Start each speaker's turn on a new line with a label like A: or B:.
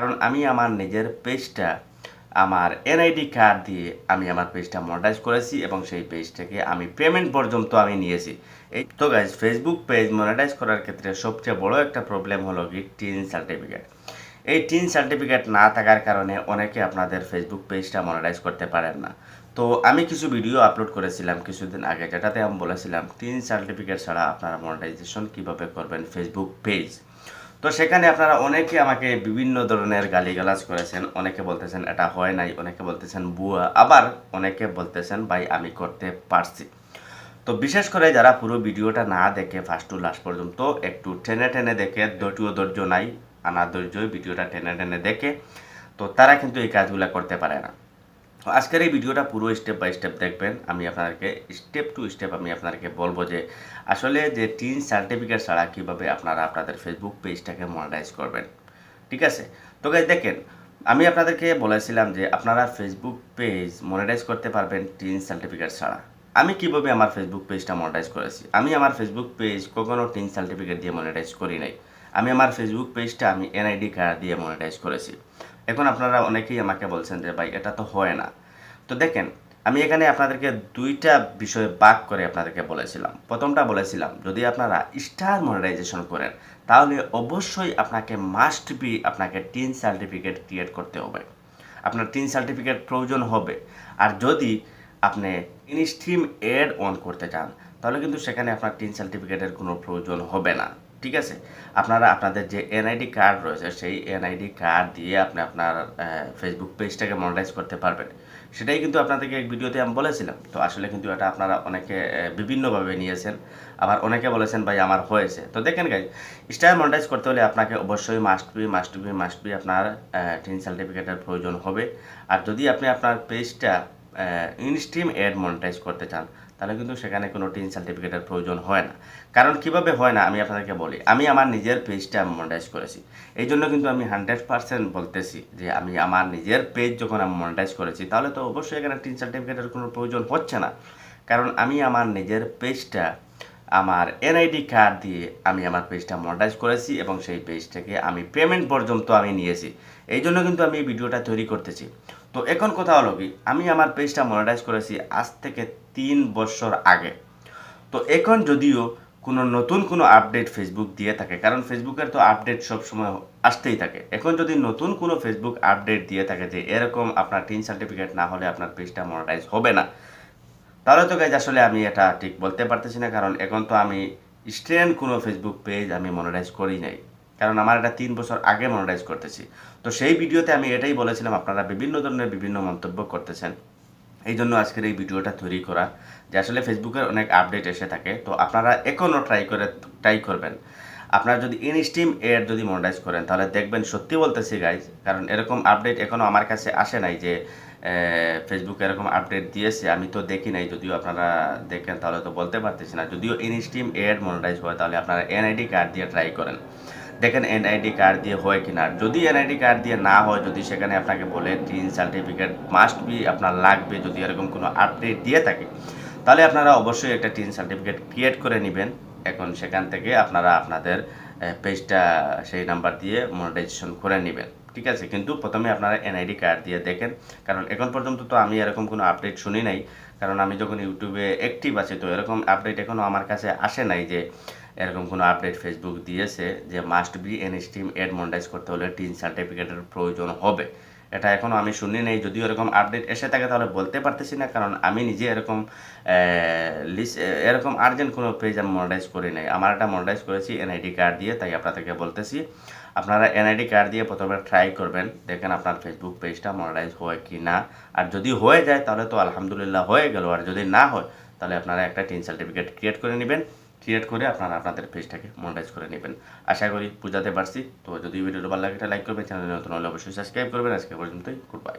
A: কারণ আমি আমার নিজের পেজটা আমার এনআইডি কার্ড দিয়ে আমি আমার পেজটা মনিটাইজ করেছি এবং সেই পেজটাকে আমি পেমেন্ট পর্যন্ত আমি নিয়েছি। এই তো গাইজ ফেসবুক পেজ মনিটাইজ করার ক্ষেত্রে সবচেয়ে বড় একটা প্রবলেম হলো কি? টিন সার্টিফিকেট এই টিন সার্টিফিকেট না থাকার কারণে অনেকে আপনাদের ফেসবুক পেজটা মনিটাইজ করতে পারেন না। তো আমি কিছু ভিডিও আপলোড করেছিলাম কিছুদিন আগে, যেটাতে আমি বলেছিলাম টিন সার্টিফিকেট ছাড়া আপনারা মনিটাইজেশন কীভাবে করবেন ফেসবুক পেজ তো সেখানে আপনারা অনেকে আমাকে বিভিন্ন ধরনের গালিগালাজ করেছেন, অনেকে বলতেছেন এটা হয় নাই, অনেকে বলতেছেন বুয়া, আবার অনেকে বলতেছেন, ভাই, আমি করতে পারছি। তো বিশেষ করে যারা পুরো ভিডিওটা না দেখে ফার্স্ট টু লাস্ট পর্যন্ত, একটু টেনে টেনে দেখে, ধৈর্য ধৈর্য নাই আনা ধৈর্যই ভিডিওটা টেনে টেনে দেখে, তো তারা কিন্তু এই কাজগুলো করতে পারে না। আজকের এই ভিডিওটা পুরো স্টেপ বাই স্টেপ দেখবেন। আমি আপনাদেরকে স্টেপ টু স্টেপ আমি আপনাদেরকে বলব যে, আসলে যে টিন সার্টিফিকেট ছাড়া কীভাবে আপনারা আপনাদের ফেসবুক পেজটাকে মনিটাইজ করবেন। ঠিক আছে? তো গাইজ দেখেন, আমি আপনাদেরকে বলেছিলাম যে, আপনারা ফেসবুক পেজ মনিটাইজ করতে পারবেন টিন সার্টিফিকেট ছাড়া। আমি কীভাবে আমার ফেসবুক পেজটা মনিটাইজ করেছি? আমি আমার ফেসবুক পেজ কখনো টিন সার্টিফিকেট দিয়ে মনিটাইজ করি নাই। আমি আমার ফেসবুক পেজটা আমি এনআইডি কার্ড দিয়ে মনিটাইজ করেছি। এখন আপনারা অনেকেই আমাকে বলছেন যে, ভাই, এটা তো হয় না। তো দেখেন, আমি এখানে আপনাদেরকে দুইটা বিষয়ে বাক করে আপনাদেরকে বলেছিলাম। প্রথমটা বলেছিলাম, যদি আপনারা স্টার মনিটাইজেশন করেন, তাহলে অবশ্যই আপনাকে মাস্ট বি আপনাকে টিন সার্টিফিকেট ক্রিয়েট করতে হবে। আপনার টিন সার্টিফিকেট প্রয়োজন হবে। আর যদি আপনি ইনস্ট্রিম এড অন করতে চান, তাহলে কিন্তু সেখানে আপনার টিন সার্টিফিকেটের কোনো প্রয়োজন হবে না। ঠিক আছে? আপনারা, আপনাদের যে এনআইডি কার্ড রয়েছে, সেই এনআইডি কার্ড দিয়ে আপনি আপনার ফেসবুক পেজটাকে মনিটাইজ করতে পারবেন। সেটাই কিন্তু আপনাদেরকে এক ভিডিওতে আমি বলেছিলাম। তো আসলে কিন্তু এটা আপনারা অনেকে বিভিন্নভাবে নিয়েছেন। আবার অনেকে বলেছেন, ভাই, আমার হয়েছে। তো দেখেন গাই স্টার মনিটাইজ করতে হলে আপনাকে অবশ্যই must be must be must be আপনার টিন সার্টিফিকেটের প্রয়োজন হবে। আর যদি আপনি আপনার পেজটা ইনস্ট্রিম অ্যাড মনিটাইজ করতে চান তাহলে কিন্তু সেখানে কোনো টিন সার্টিফিকেটের প্রয়োজন হয় না। কারণ কীভাবে হয় না, আমি আপনাদেরকে বলি। আমি আমার নিজের পেজটা মনিটাইজ করেছি। এই জন্য কিন্তু আমি হান্ড্রেড পার্সেন্ট বলতেছি যে আমি আমার নিজের পেজ যখন আমি মনিটাইজ করেছি, তাহলে তো অবশ্যই এখানে টিন সার্টিফিকেটের কোনো প্রয়োজন হচ্ছে না। কারণ আমি আমার নিজের পেজটা আমার এনআইডি কার্ড দিয়ে আমি আমার পেজটা মনিটাইজ করেছি এবং সেই পেজটাকে আমি পেমেন্ট পর্যন্ত আমি নিয়েছি। এই জন্য কিন্তু আমি এই ভিডিওটা তৈরি করতেছি। তো এখন কথা হলো কি, আমি আমার পেজটা মনিটাইজ করেছি আজ থেকে তিন বছর আগে। তো এখন যদিও কোনো নতুন কোনো আপডেট ফেসবুক দিয়ে থাকে, কারণ ফেসবুকের তো আপডেট সবসময় আসতেই থাকে। এখন যদি নতুন কোনো ফেসবুক আপডেট দিয়ে থাকে যে এরকম আপনার টিন সার্টিফিকেট না হলে আপনার পেজটা মনিটাইজ হবে না। তাহলে তো গাইজ আসলে আমি এটা ঠিক বলতে পারতেছি না, কারণ এখন তো আমি স্ট্রেন কোনো ফেসবুক পেজ আমি মনিটাইজ করি নাই। কারণ আমার এটা তিন বছর আগে মনিটাইজ করতেছি। তো সেই ভিডিওতে আমি এটাই বলেছিলাম, আপনারা বিভিন্ন ধরনের বিভিন্ন মন্তব্য করতেছেন। এই জন্য আজকের এই ভিডিওটা তৈরি করা, যে আসলে ফেসবুকের অনেক আপডেট এসে থাকে। তো আপনারা এখনও ট্রাই করে ট্রাই করবেন। আপনারা যদি ইনস্টিম এর যদি মনিটাইজ করেন, তাহলে দেখবেন সত্যি বলতেছি গাইজ কারণ এরকম আপডেট এখনও আমার কাছে আসে নাই যে ফেসবুক এরকম আপডেট দিয়েছে। আমি তো দেখি নাই, যদিও আপনারা দেখেন, তাহলে তো বলতে পারতেছি না। যদিও ইনস্টিম এড মনিটাইজ হয়, তাহলে আপনারা এনআইডি কার্ড দিয়ে ট্রাই করেন। দেখেন এনআইডি কার্ড দিয়ে হয় কি না যদি এনআইডি কার্ড দিয়ে না হয়, যদি সেখানে আপনাকে বলে টিন সার্টিফিকেট মাস্ট বি আপনার লাগবে, যদি এরকম কোনো আপডেট দিয়ে থাকে, তাহলে আপনারা অবশ্যই একটা টিন সার্টিফিকেট ক্রিয়েট করে নেবেন। এখন সেখান থেকে আপনারা আপনাদের পেজটা সেই নাম্বার দিয়ে মনিটাইজেশন করে নেবেন। ঠিক আছে? কিন্তু প্রথমে আপনারা এনআইডি কার্ড দিয়ে দেখেন। কারণ এখন পর্যন্ত তো আমি এরকম কোনো আপডেট শুনি নাই। কারণ আমি যখন ইউটিউবে অ্যাক্টিভ আছি, তো এরকম আপডেট এখনও আমার কাছে আসে নাই যে এরকম কোনো আপডেট ফেসবুক দিয়েছে যে must be an esteemed monetize করতে হলে টিন সার্টিফিকেটের প্রয়োজন হবে। এটা এখনও আমি শুনি নেই, যদিও এরকম আপডেট এসে থাকে তাহলে বলতে পারতেছি না, কারণ আমি নিজে এরকম লিস্ট এরকম আর্জেন্ট কোনো পেজ আমি মনিটাইজ করি নাই। আমার একটা মনিটাইজ করেছি এনআইডি কার্ড দিয়ে, তাই আপনাদেরকে বলতেছি। আপনারা এনআইডি কার্ড দিয়ে প্রথমে ট্রাই করবেন, দেখেন আপনার ফেসবুক পেজটা মনিটাইজ হয় কি না। আর যদি হয়ে যায়, তাহলে তো আলহামদুলিল্লাহ হয়ে গেল। আর যদি না হয়, তাহলে আপনারা একটা টিন সার্টিফিকেট ক্রিয়েট করে নেবেন। ক্রিয়েট করে আপনারা আপনাদের পেজটাকে মনিটাইজ করে নেবেন। আশা করি বুঝাতে পারছি। তো যদি ভিডিওটা ভালো লাগে লাইক করবেন চ্যানেল নতুন হলে অবশ্যই সাবস্ক্রাইব করবেন। আজকে পর্যন্তই গুড বাই